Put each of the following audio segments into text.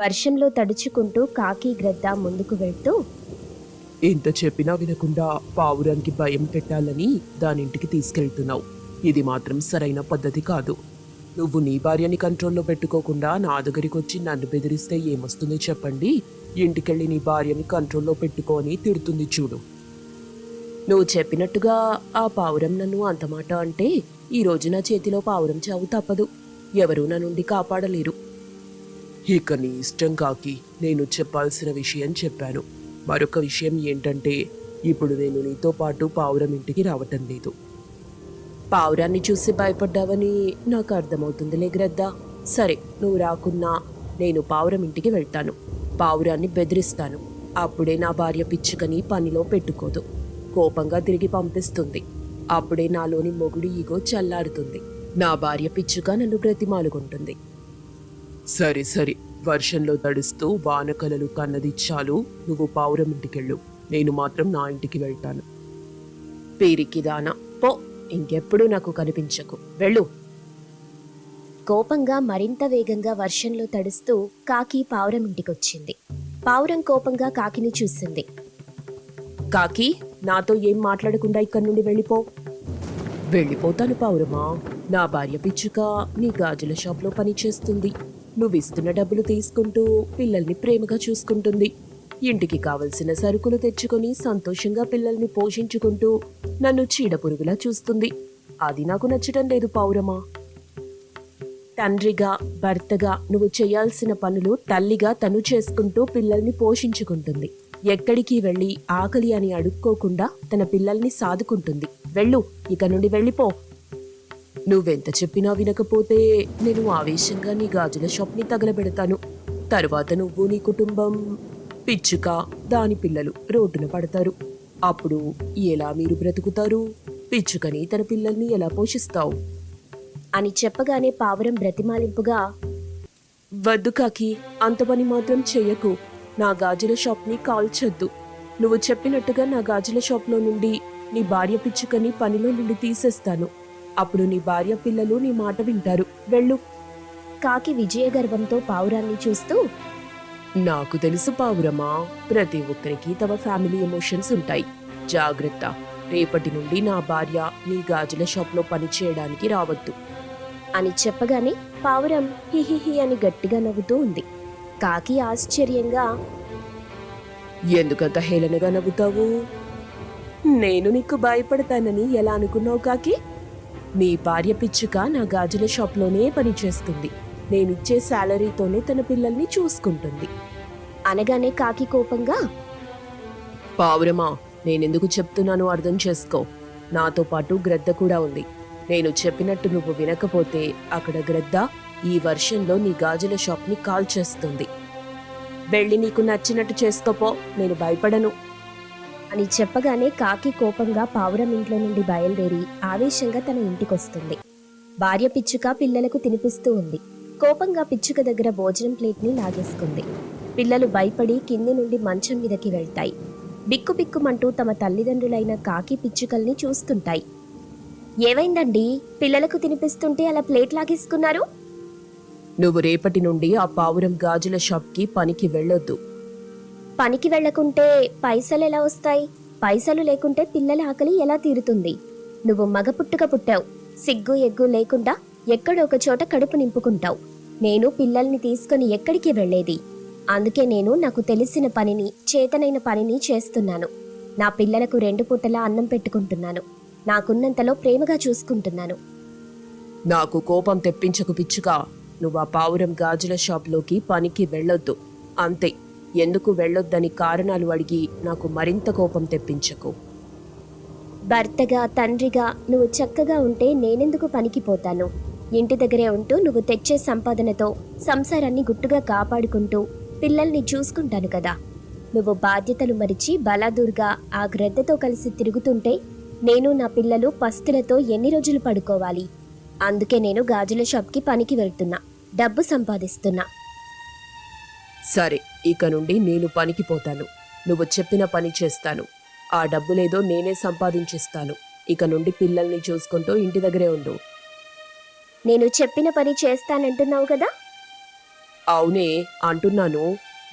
వర్షంలో తడుచుకుంటూ కాకి గ్రద్ద ముందుకు వెళ్తూ ఎంత చెప్పినా వినకుండా పావురానికి భయం పెట్టాలని దానింటికి తీసుకెళ్తున్నావు. ఇది మాత్రం సరైన పద్ధతి కాదు. నువ్వు నీ భార్యని కంట్రోల్లో పెట్టుకోకుండా నా దగ్గరికి వచ్చి నన్ను బెదిరిస్తే ఏమొస్తుంది చెప్పండి? ఇంటికెళ్ళి నీ భార్యని కంట్రోల్లో పెట్టుకొని తిడుతుంది చూడు. నువ్వు చెప్పినట్టుగా ఆ పావురం నన్ను అంత మాట అంటే ఈ రోజు నా చేతిలో పావురం చావు తప్పదు. ఎవరూ నా నుండి కాపాడలేరు. ఇక నీ ఇష్టం కాకి నేను చెప్పాల్సిన విషయం చెప్పాను. మరొక విషయం ఏంటంటే ఇప్పుడు నేను నీతో పాటు పావురం ఇంటికి రావటం లేదు. పావురాన్ని చూసి భయపడ్డావని నాకు అర్థమవుతుందిలే గ్రద్ద. సరే నువ్వు రాకున్నా నేను పావురం ఇంటికి వెళ్తాను. పావురాన్ని బెదిరిస్తాను. అప్పుడే నా భార్య పిచ్చుకని పనిలో పెట్టుకోదు. కోపంగా తిరిగి పంపిస్తుంది. అప్పుడే నాలోని మొగుడు ఈగో చల్లారుతుంది. నా భార్య పిచ్చుక నన్ను బ్రతిమాలుకుంటుంది. సరే సరే. వర్షంలో తడుస్తూ వానకలలు కన్నది చాలు. నువ్వు పావురం ఇంటికెళ్ళు. నేను మాత్రం నా ఇంటికి వెళ్తాను. పేరికి దానా. పో. ఇంకెప్పుడు నాకు కనిపించకు. వెళ్ళు. కోపంగా మరింత వేగంగా వర్షంలో తడుస్తూ కాకి పావురం ఇంటికొచ్చింది. పావురం కోపంగా కాకిని చూసింది. కాకి నాతో ఏం మాట్లాడకుండా ఇక్కడి నుండి వెళ్ళిపో. వెళ్ళిపోతాను పావురమా. నా భార్య పిచ్చుక నీ గాజుల షాప్లో పనిచేస్తుంది. నువ్వు ఇస్తున్న డబ్బులు తీసుకుంటూ పిల్లల్ని ప్రేమగా చూసుకుంటుంది. ఇంటికి కావలసిన సరుకులు తెచ్చుకొని సంతోషంగా పిల్లల్ని పోషించుకుంటూ నన్ను చీడ పురుగులా చూస్తుంది. అది నాకు నచ్చటం లేదు పౌరమా. తండ్రిగా భర్తగా నువ్వు చేయాల్సిన పనులు తల్లిగా తను చేసుకుంటూ పిల్లల్ని పోషించుకుంటుంది. ఎక్కడికి వెళ్ళి ఆకలి అని అడుక్కోకుండా తన పిల్లల్ని సాదుకుంటుంది. వెళ్ళు ఇక నుండి వెళ్ళిపో. నువ్వెంత చెప్పినా వినకపోతే నేను ఆవేశంగా నీ గాజుల షాప్ని తగలబెడతాను. తరువాత నువ్వు నీ కుటుంబం పిచ్చుక దాని పిల్లలు రోడ్డున పడతారు. అప్పుడు ఎలా మీరు బ్రతుకుతారు? పిచ్చుకని తన పిల్లల్ని ఎలా పోషిస్తావు? అని చెప్పగానే పావురం బ్రతిమాలింపుగా వద్దు కాకి అంత పని మాత్రం చెయ్యకు. నా గాజుల షాప్ని కాల్చొద్దు. నువ్వు చెప్పినట్టుగా నా గాజుల షాప్లో నుండి నీ భార్య పిచ్చుకని పనిలో నుండి తీసేస్తాను. అప్పుడు నీ భార్య పిల్లలు నీ మాట వింటారు. వెళ్ళు. కాకి విజయగర్వంతో పావురాన్ని చూస్తూ నాకు తెలుసు పావురమా. ప్రతి ఒక్కరికి తమ ఫ్యామిలీ ఎమోషన్స్ ఉంటాయి. జాగ్రత్త. రేపటి నుండి నా భార్య నీ గాజుల షాప్లో పని చేయడానికి రావద్దు. అని చెప్పగానే పావురం హిహిహి అని గట్టిగా నవ్వుతూ ఉంది. కాకి ఆశ్చర్యంగా ఎందుకంత హేళనగా నవ్వుతావు? నేను నీకు భయపడతానని ఎలా అనుకున్నావు కాకి? మీ భార్య పిచ్చుక నా గాజుల షాప్లోనే పనిచేస్తుంది. నేనిచ్చే శాలరీతోనే తన పిల్లల్ని చూసుకుంటుంది. అనగానే కాకి కోపంగా పావురమా నేనెందుకు చెప్తున్నానో అర్థం చేసుకో. నాతో పాటు గ్రద్ద కూడా ఉంది. నేను చెప్పినట్టు నువ్వు వినకపోతే అక్కడ గ్రద్ద ఈ వర్షంలో నీ గాజుల షాప్ని కాల్ చేస్తుంది వెళ్ళి నీకు నచ్చినట్టు చేసుకోపో నేను భయపడను. అని చెప్పగానే కాకి కోపంగా పావురం ఇంట్లో నుండి బయలుదేరి ఆవేశంగా తన ఇంటికొస్తుంది. భార్య పిచ్చుక పిల్లలకు తినిపిస్తూ ఉంది. కోపంగా పిచ్చుక దగ్గర భోజనం ప్లేట్ని లాగేసుకుంది. పిల్లలు భయపడి కింది నుండి మంచం మీదకి వెళ్తాయి. బిక్కుబిక్కుమంటూ తమ తల్లిదండ్రులైన కాకి పిచ్చుకల్ని చూస్తుంటాయి. ఏమైందండి? పిల్లలకు తినిపిస్తుంటే అలా ప్లేట్ లాగేసుకున్నారు? నువ్వు రేపటి నుండి ఆ పావురం గాజుల షాప్కి పనికి వెళ్ళొద్దు. పనికి వెళ్ళకుంటే పైసలు ఎలా వస్తాయి? పైసలు లేకుంటే పిల్లల ఆకలి ఎలా తీరుతుంది? నువ్వు మగ పుట్టుక పుట్టావు. సిగ్గు ఎగ్గు లేకుండా ఎక్కడో ఒక చోట కడుపు నింపుకుంటావు. నేను పిల్లల్ని తీసుకొని ఎక్కడికి వెళ్ళేది? అందుకే నేను నాకు తెలిసిన పనిని చేతనైన పనిని చేస్తున్నాను. నా పిల్లలకు రెండు పూటలా అన్నం పెట్టుకుంటున్నాను. నాకున్నంతలో ప్రేమగా చూసుకుంటున్నాను. నాకు కోపం తెప్పించకు పిచ్చుగా నువ్వు ఆ పావురం గాజుల షాప్లోకి పనికి వెళ్ళొద్దు. అంతే. ఎందుకు వెళ్ళొద్దని కారణాలు అడిగి నాకు మరింత కోపం తెప్పించకు. భర్తగా తండ్రిగా నువ్వు చక్కగా ఉంటే నేనెందుకు పనికి పోతాను? ఇంటి దగ్గరే ఉంటూ నువ్వు తెచ్చే సంపాదనతో సంసారాన్ని గుట్టుగా కాపాడుకుంటూ పిల్లల్ని చూసుకుంటాను కదా. నువ్వు బాధ్యతలు మరిచి బలాదూర్గా ఆ గ్రద్దతో కలిసి తిరుగుతుంటే నేను నా పిల్లలు పస్తులతో ఎన్ని రోజులు పడుకోవాలి? అందుకే నేను గాజుల షాప్కి పనికి వెళ్తున్నా డబ్బు సంపాదిస్తున్నా. సరే ఇక నుండి నేను పనికి పోతాను నువ్వు చెప్పిన పని చేస్తాను. ఆ డబ్బులేదో నేనే సంపాదించిస్తాను. ఇక నుండి పిల్లల్ని చూసుకుంటూ ఇంటి దగ్గరే ఉండు. నేను చెప్పిన పని చేస్తానంటున్నావు కదా? అవునే అంటున్నాను.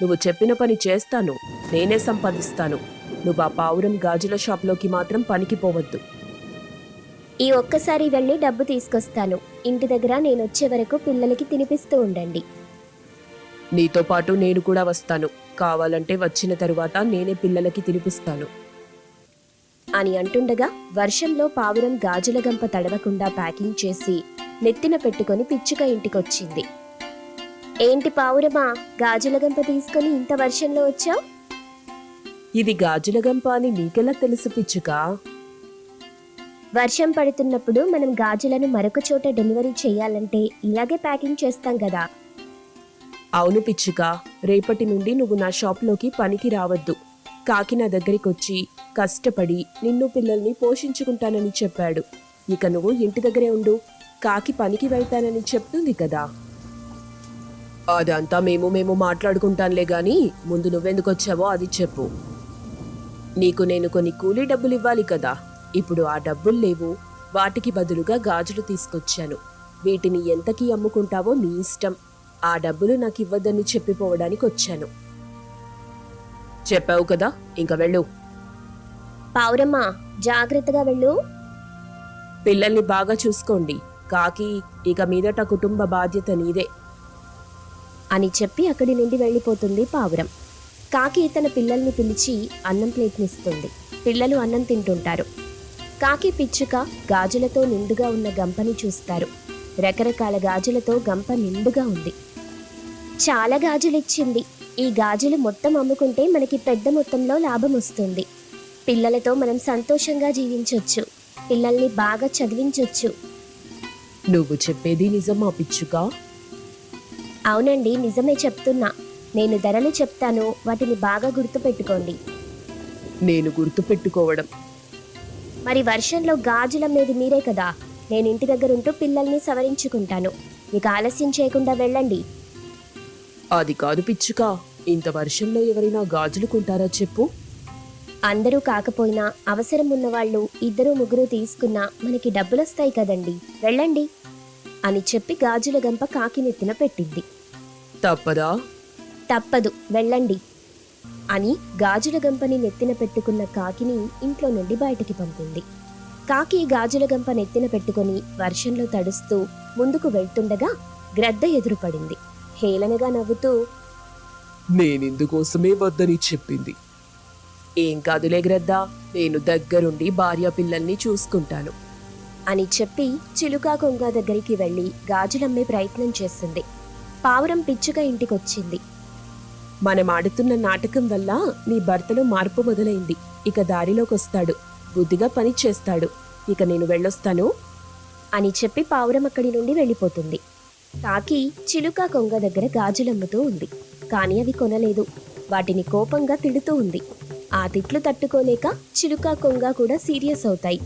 నువ్వు చెప్పిన పని చేస్తాను. నేనే సంపాదిస్తాను. నువ్వు ఆ పావురం గాజుల షాప్లోకి మాత్రం పనికి పోవద్దు ఈ ఒక్కసారి వెళ్ళి డబ్బు తీసుకొస్తాను. ఇంటి దగ్గర నేను వచ్చే వరకు పిల్లలకి తినిపిస్తూ ఉండండి. నీతో పాటు నేను కూడా వస్తాను. కావాలంటే వచ్చిన తరువాత నేనే పిల్లలకి తినిపిస్తాను. అని అంటుండగా వర్షంలో పావురం గాజుల గంప తడవకుండా ప్యాకింగ్ చేసి నెత్తిన పెట్టుకొని పిచ్చుక ఇంటికొచ్చింది. ఏంటి పావురమా గాజుల గంప తీసుకొని ఇంత వర్షంలో వచ్చావు? ఇది గాజుల గంప అని నీకెలా తెలుసు పిచ్చుక? వర్షం పడుతున్నప్పుడు మనం గాజులను మరొక చోట డెలివరీ చేయాలంటే ఇలాగే ప్యాకింగ్ చేస్తాం కదా. అవును పిచ్చుక రేపటి నుండి నువ్వు నా షాప్లోకి పనికి రావద్దు. కాకి నా దగ్గరికి వచ్చి కష్టపడి నిన్ను పిల్లల్ని పోషించుకుంటానని చెప్పాడు. ఇక నువ్వు ఇంటి దగ్గరే ఉండు. కాకి పనికి వెళ్తానని చెప్తుంది కదా. అదంతా మేము మేము మాట్లాడుకుంటానులే గాని ముందు నువ్వెందుకు వచ్చావో అది చెప్పు. నీకు నేను కొన్ని కూలీ డబ్బులు ఇవ్వాలి కదా. ఇప్పుడు ఆ డబ్బులు లేవు. వాటికి బదులుగా గాజులు తీసుకొచ్చాను. వీటిని ఎంతకి అమ్ముకుంటావో నీ ఇష్టం. ఆ డబ్బులు నాకు ఇవ్వద్దని చెప్పిపోవడానికి వచ్చాను. చెప్పావు కదా ఇంక వెళ్ళు. పావురమ్మా జాగ్రత్తగా వెళ్ళు. పిల్లల్ని బాగా చూసుకోండి కాకి ఇక మీదట కుటుంబ బాధ్యత నీదే. అని చెప్పి అక్కడి నుండి వెళ్ళిపోతుంది పావురం. కాకి తన పిల్లల్ని పిలిచి అన్నం ప్లేట్నిస్తుంది. పిల్లలు అన్నం తింటుంటారు. కాకి పిచ్చుక గాజులతో నిండుగా ఉన్న గంపని చూస్తారు. రకరకాల గాజులతో గంప నిండుగా ఉంది. చాలా గాజులిచ్చింది. ఈ గాజులు మొత్తం అమ్ముకుంటే మనకి పెద్ద మొత్తంలో లాభం వస్తుంది. పిల్లలతో మనం సంతోషంగా జీవించొచ్చు. పిల్లల్ని బాగా చదివించొచ్చు. నువ్వు చెప్పేది నిజమా పిచ్చుక? అవునండి నిజమే చెప్తున్నా. నేను ధరలు చెప్తాను వాటిని బాగా గుర్తుపెట్టుకోండి. నేను గుర్తు పెట్టుకోవడం మరి వర్షంలో గాజులమ్మేది మీరే కదా. నేను ఇంటి దగ్గర ఉంటూ పిల్లల్ని సవరించుకుంటాను. ఇక ఆలస్యం చేయకుండా వెళ్ళండి. అది కాదు పిచ్చుక. ఇంత వర్షంలో ఎవరైనా గాజులు కొంటారా చెప్పు? అందరూ కాకపోయినా అవసరం ఉన్నవాళ్ళు ఇద్దరు ముగ్గురు తీసుకున్నా మనకి డబ్బులొస్తాయి కదండి. వెళ్ళండి. అని చెప్పి గాజుల గంప కాకి నెత్తిన పెట్టింది. తప్పదా? తప్పదు వెళ్ళండి. అని గాజుల గంపని నెత్తిన పెట్టుకున్న కాకిని ఇంట్లో నుండి బయటికి పంపింది. కాకి గాజుల గంప నెత్తిన పెట్టుకొని వర్షంలో తడుస్తూ ముందుకు వెళ్తుండగా గ్రద్ద ఎదురుపడింది. హేళనగా నవ్వుతూ నేనిందుకోసమే వద్దని చెప్పింది. ఏం కాదులే గ్రద్దా నేను దగ్గరుండి భార్య పిల్లల్ని చూసుకుంటాను. అని చెప్పి చిలుక కొంగ దగ్గరికి వెళ్ళి గాజులమ్మే ప్రయత్నం చేసింది పావురం పిచ్చుక ఇంటికొచ్చింది. మనం ఆడుతున్న నాటకం వల్ల నీ భర్తలో మార్పు మొదలైంది. ఇక దారిలోకి వస్తాడు బుద్ధిగా పని చేస్తాడు. ఇక నేను వెళ్ళొస్తాను. అని చెప్పి పావురం అక్కడి నుండి వెళ్ళిపోతుంది. కాకి చిలుక కొంగ దగ్గర గాజులమ్ముతూ ఉంది. కానీ అవి కొనలేదు. వాటిని కోపంగా తిడుతూ ఉంది. ఆ తిట్లు తట్టుకోలేక చిలుక కొంగ కూడా సీరియస్ అవుతాయి.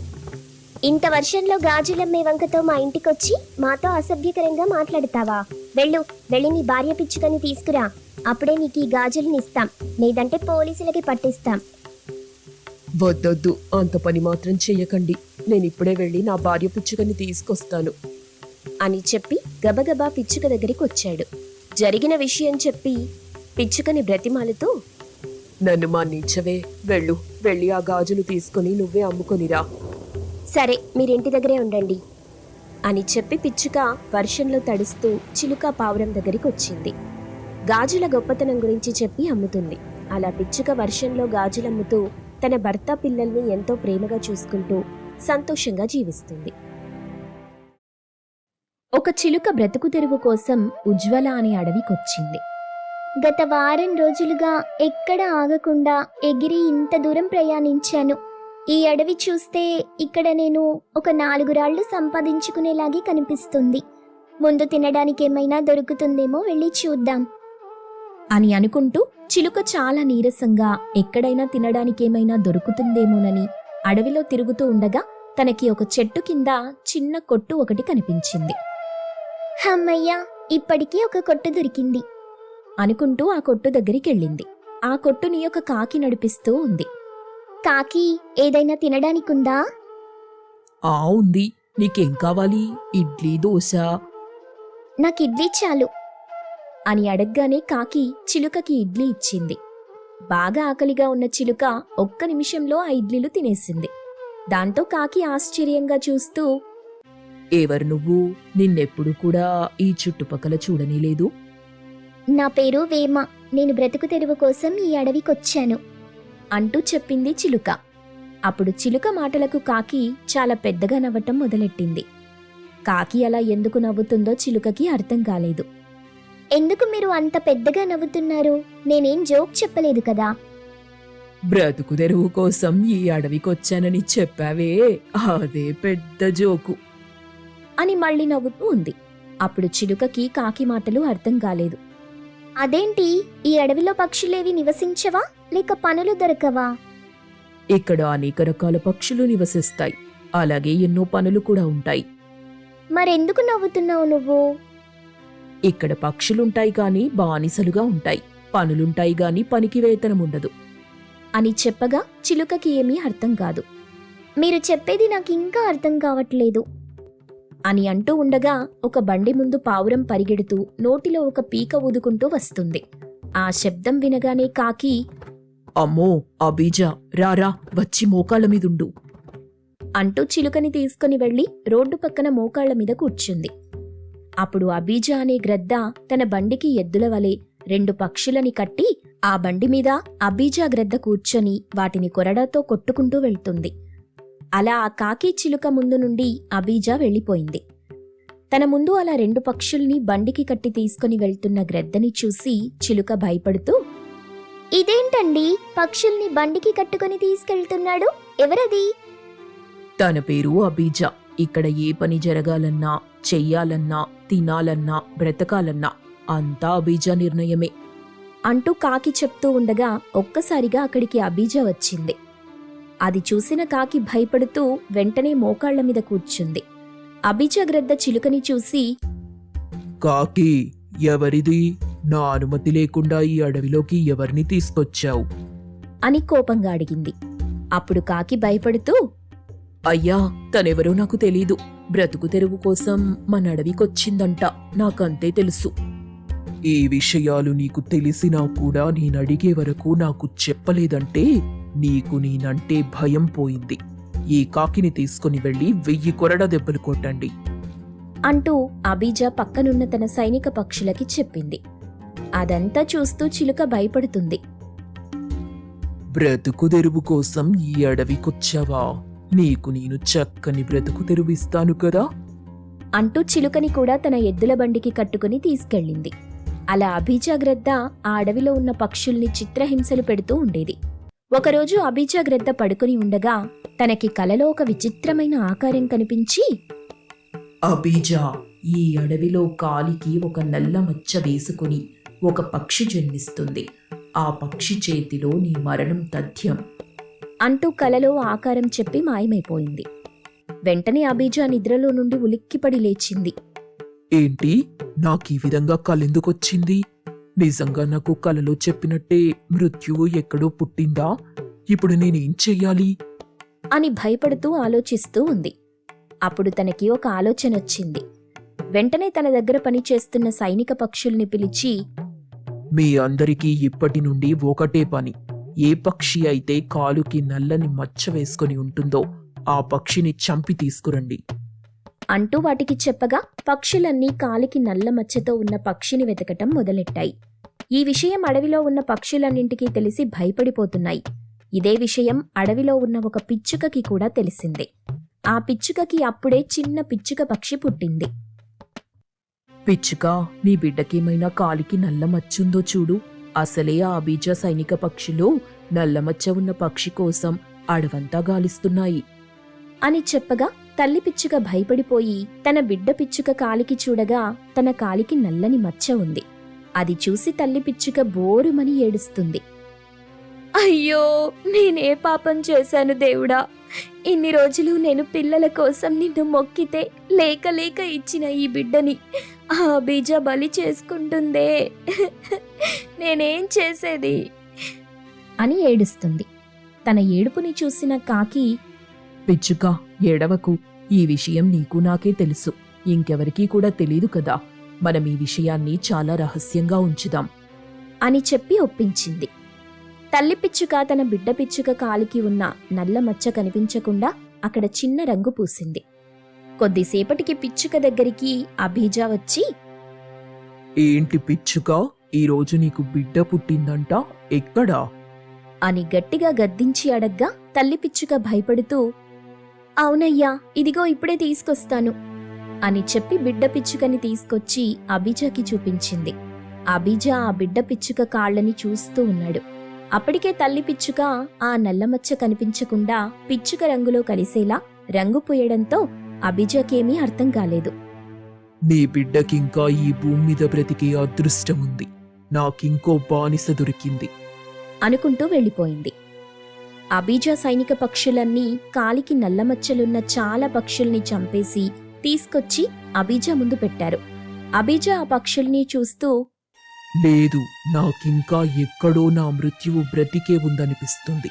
ఇంత వర్షంలో గాజులమ్మే వంకతో మా ఇంటికొచ్చి మాతో అసభ్యకరంగా మాట్లాడతావా? వెళ్ళు వెళ్ళి నీ భార్య పిచ్చుకని తీసుకురా. అప్పుడే నీకు ఈ గాజుల్ని ఇస్తాం. లేదంటే పోలీసులకి పట్టిస్తాం. వద్దొద్దు. అంత పని మాత్రం చెయ్యకండి. నేను ఇప్పుడే వెళ్ళి నా భార్య పిచ్చుకని తీసుకొస్తాను. అని చెప్పి గబగబా పిచ్చుక దగ్గరికి వచ్చాడు. జరిగిన విషయం చెప్పి పిచ్చుకని బ్రతిమాలుతూ నన్ను మన్నించవే వెళ్ళు వెళ్ళి ఆ గాజులు తీసుకొని నువ్వే అమ్ముకొనిరా. సరే మీరింటి దగ్గరే ఉండండి అని చెప్పి పిచ్చుక వర్షంలో తడుస్తూ చిలుక పావురం దగ్గరికి వచ్చింది. గాజుల గొప్పతనం గురించి చెప్పి అమ్ముతుంది. అలా పిచ్చుక వర్షంలో గాజులమ్ముతూ తన భర్త పిల్లల్ని ఎంతో ప్రేమగా చూసుకుంటూ సంతోషంగా జీవిస్తుంది. ఒక చిలుక బ్రతుకు తెరువు కోసం ఉజ్వల అనే అడవికొచ్చింది. గత వారం రోజులుగా ఎక్కడ ఆగకుండా ఎగిరి ఇంత దూరం ప్రయాణించాను. ఈ అడవి చూస్తే ఇక్కడ నేను ఒక నాలుగు రాళ్ళు సంపాదించుకునేలాగే కనిపిస్తుంది. ముందు తినడానికి ఏమైనా దొరుకుతుందేమో వెళ్ళి చూద్దాం. అని అనుకుంటూ చిలుక చాలా నీరసంగా ఎక్కడైనా తినడానికి ఏమైనా దొరుకుతుందేమోనని అడవిలో తిరుగుతూ ఉండగా తనకి ఒక చెట్టు కింద చిన్న కొట్టు ఒకటి కనిపించింది. అమ్మయ్యా ఇప్పటికీ ఒక కొట్టు దొరికింది. అనుకుంటూ ఆ కొట్టు దగ్గరికి వెళ్ళింది ఆ కొట్టుని ఒక కాకి నడిపిస్తూ ఉంది. కాకి ఏదైనా తినడానికుందా? ఆ ఉంది. నీకేం కావాలి? ఇడ్లీ దోశ? నాకు ఇడ్లీ చాలు. అని అడగ్గానే కాకి చిలుకకి ఇడ్లీ ఇచ్చింది. బాగా ఆకలిగా ఉన్న చిలుక ఒక్క నిమిషంలో ఆ ఇడ్లీలు తినేసింది. దాంతో కాకి ఆశ్చర్యంగా చూస్తూ ఎవరు నువ్వు? నిన్నెప్పుడు కూడా ఈ చుట్టుపక్కల చూడనీలేదు నా పేరు వేమ. నేను బ్రతుకు తెరువు కోసం ఈ అడవికొచ్చాను అంటూ చెప్పింది చిలుక. అప్పుడు చిలుక మాటలకు కాకి చాలా పెద్దగా నవ్వటం మొదలెట్టింది. కాకి అలా ఎందుకు నవ్వుతుందో చిలుకకి అర్థం కాలేదు. ఎందుకు మీరు అంత పెద్దగా నవ్వుతున్నారు? నేనేం జోక్ చెప్పలేదు కదా? బ్రతుకు తెరువు కోసం ఈ అడవికొచ్చానని చెప్పావే. అదే పెద్ద జోకు. అని మళ్ళీ నవ్వుతూ ఉంది. అప్పుడు చిలుకకి కాకి మాటలు అర్థం కాలేదు. అదేంటి? ఈ అడవిలో పక్షులేవి నివసించవా? లేక పనులు దొరకవా? ఇక్కడ అనేక రకాల పక్షులు నివసిస్తాయి. అలాగే ఎన్నో పనులు కూడా ఉంటాయి. మరెందుకు నవ్వుతున్నావు నువ్వు? ఇక్కడ పక్షులుంటాయి గాని బానిసలుగా ఉంటాయి. పనులుంటాయి గాని పనికి వేతనం ఉండదు. అని చెప్పగా చిలుకకి ఏమీ అర్థం కాదు. మీరు చెప్పేది నాకు ఇంకా అర్థం కావట్లేదు. అని అంటూ ఉండగా ఒక బండి ముందు పావురం పరిగెడుతూ నోటిలో ఒక పీక ఊదుకుంటూ వస్తుంది. ఆ శబ్దం వినగానే కాకి అమ్మో అబీజా రారా వచ్చి మోకాళ్ళ మీదుండు. అంటూ చిలుకని తీసుకుని వెళ్ళి రోడ్డు పక్కన మోకాళ్ళ మీద కూర్చుంది. అప్పుడు అబీజా అనే గ్రద్ద తన బండికి ఎద్దుల వలె రెండు పక్షులని కట్టి ఆ బండి మీద అబీజా గ్రద్ద కూర్చొని వాటిని కొరడాతో కొట్టుకుంటూ వెళ్తుంది. అలా ఆ కాకి చిలుక ముందు నుండి అబీజా వెళ్ళిపోయింది. తన ముందు అలా రెండు పక్షుల్ని బండికి కట్టి తీసుకుని వెళ్తున్న గ్రద్దని చూసి చిలుక భయపడుతూ ఇదేంటండి? పక్షుల్ని బండికి కట్టుకుని తీసుకెళ్తున్నాడు? ఎవరది? తన పేరు అబీజా. ఇక్కడ ఏ పని జరగాలన్నా చెయ్యాలన్నా తినాలన్నా బ్రతకాలన్నా అంతా అబీజా నిర్ణయమే. అంటూ కాకి చెప్తూ ఉండగా ఒక్కసారిగా అక్కడికి అబీజా వచ్చింది. అది చూసిన కాకి భయపడుతూ వెంటనే మోకాళ్ళ మీద కూర్చుంది. అబీజా గ్రద్ద చిలుకని చూసి కాకి ఎవరిది? నా అనుమతి లేకుండా ఈ అడవిలోకి ఎవరిని తీసుకొచ్చావు? అని కోపంగా అడిగింది. అప్పుడు కాకి భయపడుతూ అయ్యా తనెవరో నాకు తెలీదు. బ్రతుకు తెరువు కోసం మన అడవికొచ్చిందంట. నాకంతే తెలుసు. ఈ విషయాలు నీకు తెలిసినా కూడా నేనడిగే వరకు నాకు చెప్పలేదంటే నీకు నేనంటే భయం పోయింది. ఈ కాకిని తీసుకుని వెళ్ళి వెయ్యి కొరడ దెబ్బలు కొట్టండి. అంటూ అబీజా పక్కనున్న తన సైనిక పక్షులకి చెప్పింది. అదంతా చూస్తూ చిలుక భయపడుతుంది. బ్రతుకు తెరువు కోసం ఈ అడవికొచ్చావా? నీకు నేను చక్కని బ్రతుకు తెరువిస్తాను కదా? అంటూ చిలుకని కూడా తన ఎద్దుల బండికి కట్టుకుని తీసుకెళ్ళింది. అలా అభిజాగ్రద్ద ఆ అడవిలో ఉన్న పక్షుల్ని చిత్రహింసలు పెడుతూ ఉండేది. ఒకరోజు అభిజాగ్రద్ద పడుకుని ఉండగా తనకి కలలో ఒక విచిత్రమైన ఆకారం కనిపించి అబీజా ఈ అడవిలో కాలికి ఒక నల్ల మచ్చ వేసుకుని ఒక పక్షి జన్మిస్తుంది. ఆ పక్షి చేతిలో నీ మరణం తథ్యం. అంటూ కలలో ఆకారం చెప్పి మాయమైపోయింది. వెంటనే అబీజా నిద్రలో నుండి ఉలిక్కిపడి లేచింది. ఏంటి? నాకు ఈ విధంగా కలెందుకొచ్చింది నిజంగా నాకు కలలో చెప్పినట్టే మృత్యువు ఎక్కడో పుట్టిందా? ఇప్పుడు నేనేం చెయ్యాలి? అని భయపడుతూ ఆలోచిస్తూ ఉంది. అప్పుడు తనకి ఒక ఆలోచన వచ్చింది. వెంటనే తన దగ్గర పనిచేస్తున్న సైనిక పక్షుల్ని పిలిచి మీ అందరికీ ఇప్పటి నుండి ఒకటే పని. ఏ పక్షి అయితే కాలుకి నల్లని మచ్చ వేసుకొని ఉంటుందో ఆ పక్షిని చంపి తీసుకురండి. అంటూ వాటికి చెప్పగా పక్షులన్నీ కాలికి నల్ల మచ్చతో ఉన్న పక్షిని వెతకటం మొదలెట్టాయి. ఈ విషయం అడవిలో ఉన్న పక్షులన్నింటికీ తెలిసి భయపడిపోతున్నాయి. ఇదే విషయం అడవిలో ఉన్న ఒక పిచ్చుకకి కూడా తెలిసింది. ఆ పిచ్చుకకి అప్పుడే చిన్న పిచ్చుక పక్షి పుట్టింది. పిచ్చుక నీ బిడ్డకేమైనా కాలికి నల్ల మచ్చుందో చూడు. అసలే ఆ బీజ సైనిక పక్షులు నల్లమచ్చ ఉన్న పక్షి కోసం అడవంతా గాలిస్తున్నాయి. అని చెప్పగా తల్లి పిచ్చుక భయపడిపోయి తన బిడ్డ పిచ్చుక కాలికి చూడగా తన కాలికి నల్లని మచ్చ ఉంది. అది చూసి తల్లి పిచ్చుక బోరుమని ఏడుస్తుంది. అయ్యో నేనే పాపం చేశాను దేవుడా. ఇన్ని రోజులు నేను పిల్లల కోసం నిన్ను మొక్కితే లేక లేక ఇచ్చిన ఈ బిడ్డని ఆ బీజ బలి చేసుకుంటుందే. నేనేం చేసేది? అని ఏడుస్తుంది. తన ఏడుపుని చూసిన కాకి పిచ్చుక ఏడవకు. ఈ విషయం నీకు నాకే తెలుసు. ఇంకెవరికీ కూడా తెలీదు కదా. మనం ఈ విషయాన్ని చాలా రహస్యంగా ఉంచుదాం. అని చెప్పి ఒప్పించింది. తల్లి పిచ్చుక తన బిడ్డ పిచ్చుక కాలికి ఉన్న నల్ల మచ్చ కనిపించకుండా అక్కడ చిన్న రంగు పూసింది. కొద్దిసేపటికి పిచ్చుక దగ్గరికి అభిజా వచ్చి ఏంటి పిచ్చుక? ఈరోజు నీకు బిడ్డ పుట్టిందంట? ఎక్కడా? అని గట్టిగా గద్దించి అడగ్గా తల్లి పిచ్చుక భయపడుతూ అవునయ్యా ఇదిగో ఇప్పుడే తీసుకొస్తాను. అని చెప్పి బిడ్డ పిచ్చుకని తీసుకొచ్చి అభిజాకి చూపించింది. అభిజా ఆ బిడ్డ పిచ్చుక కాళ్ళని చూస్తూ ఉన్నాడు. అప్పటికే తల్లి పిచ్చుక ఆ నల్లమచ్చ కనిపించకుండా పిచ్చుక రంగులో కలిసేలా రంగు పూయడంతో అభిజాకేమీ అర్థం కాలేదు. నీ బిడ్డకింకా ఈ భూమి మీద బ్రతికే అదృష్టం ఉంది నాకింకో బానిస దొరికింది. అనుకుంటూ వెళ్ళిపోయింది. అబీజా సైనిక పక్షులన్నీ కాలికి నల్లమచ్చలున్న చాలా పక్షుల్ని చంపేసి తీసుకొచ్చి అబీజా ముందు పెట్టారు. అబీజా ఆ పక్షుల్ని చూస్తూ లేదు నాకింకా ఎక్కడో నా మృత్యువు బ్రతికే ఉందనిపిస్తుంది.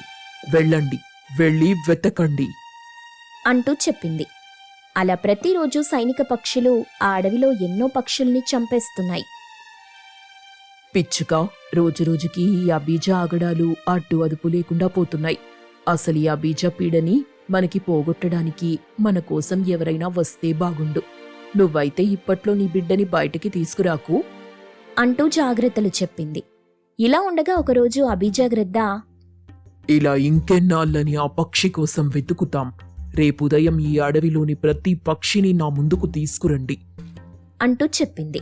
వెళ్ళండి వెళ్ళి వెతకండి. అంటూ చెప్పింది. అలా ప్రతిరోజు సైనిక పక్షులు ఆ అడవిలో ఎన్నో పక్షుల్ని చంపేస్తున్నాయి. పిచ్చుక రోజురోజుకి ఈ అబీజ ఆగడాలు అడ్డు అదుపు లేకుండా పోతున్నాయి. అసలు ఈ అబీజ పీడని మనకి పోగొట్టడానికి మన కోసం ఎవరైనా వస్తే బాగుండు. నువ్వైతే ఇప్పట్లో నీ బిడ్డని బయటికి తీసుకురాకు. అంటూ జాగ్రత్తలు చెప్పింది. ఇలా ఉండగా ఒకరోజు అభిజాగ్రద్ద ఇలా ఇంకెన్నాళ్ళని ఆ పక్షి కోసం వెతుకుతాం. రేపు ఉదయం ఈ అడవిలోని ప్రతి పక్షిని నా ముందుకు తీసుకురండి. అంటూ చెప్పింది.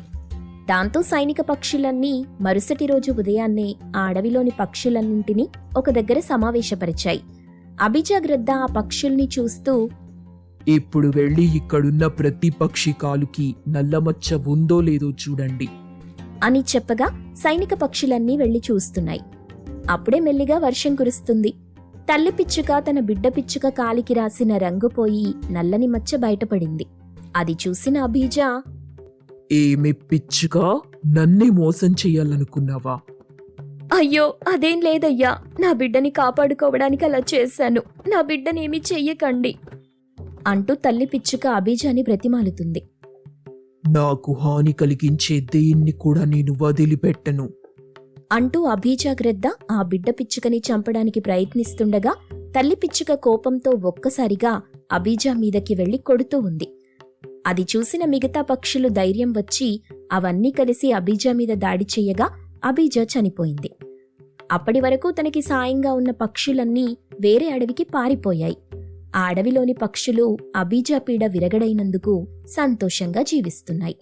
దాంతో సైనిక పక్షులన్నీ మరుసటి రోజు ఉదయాన్నే ఆ అడవిలోని పక్షులన్నింటినీ ఒక దగ్గర సమావేశపరిచాయి. అభిజాగ్రద్ద ఆ పక్షుల్ని చూస్తూ ఇప్పుడు వెళ్ళి ఇక్కడున్న ప్రతి పక్షి కాలుకి నల్లమచ్చ ఉందో లేదో చూడండి. అని చెప్పగా సైనిక పక్షులన్నీ వెళ్ళి చూస్తున్నాయి. అప్పుడే మెల్లిగా వర్షం కురుస్తుంది. తల్లి పిచ్చుక తన బిడ్డ పిచ్చుక కాలికి రాసిన రంగు పోయి నల్లని మచ్చ బయటపడింది. అది చూసిన అభిజా ఏమి పిచ్చుగా నన్నే మోసం చెయ్యాలనుకున్నావా? అయ్యో అదేం లేదయ్యా. నా బిడ్డని కాపాడుకోవడానికి అలా చేశాను. నా బిడ్డనేమీ చెయ్యకండి. అంటూ తల్లి పిచ్చుక అభిజాని బ్రతిమాలుతుంది. నాకు హాని కలిగించే దేన్ని కూడా నేను వదిలిపెట్టను. అంటూ అభిజాగ్రద్ద ఆ బిడ్డ పిచ్చుకని చంపడానికి ప్రయత్నిస్తుండగా తల్లి పిచ్చుక కోపంతో ఒక్కసారిగా అబీజా మీదకి వెళ్ళి కొడుతూ ఉంది. అది చూసిన మిగతా పక్షులు ధైర్యం వచ్చి అవన్నీ కలిసి అబీజా మీద దాడి చెయ్యగా అబీజా చనిపోయింది. అప్పటి వరకు తనకి సాయంగా ఉన్న పక్షులన్నీ వేరే అడవికి పారిపోయాయి. ఆ అడవిలోని పక్షులు అబీజా పీడ విరగడైనందుకు సంతోషంగా జీవిస్తున్నాయి.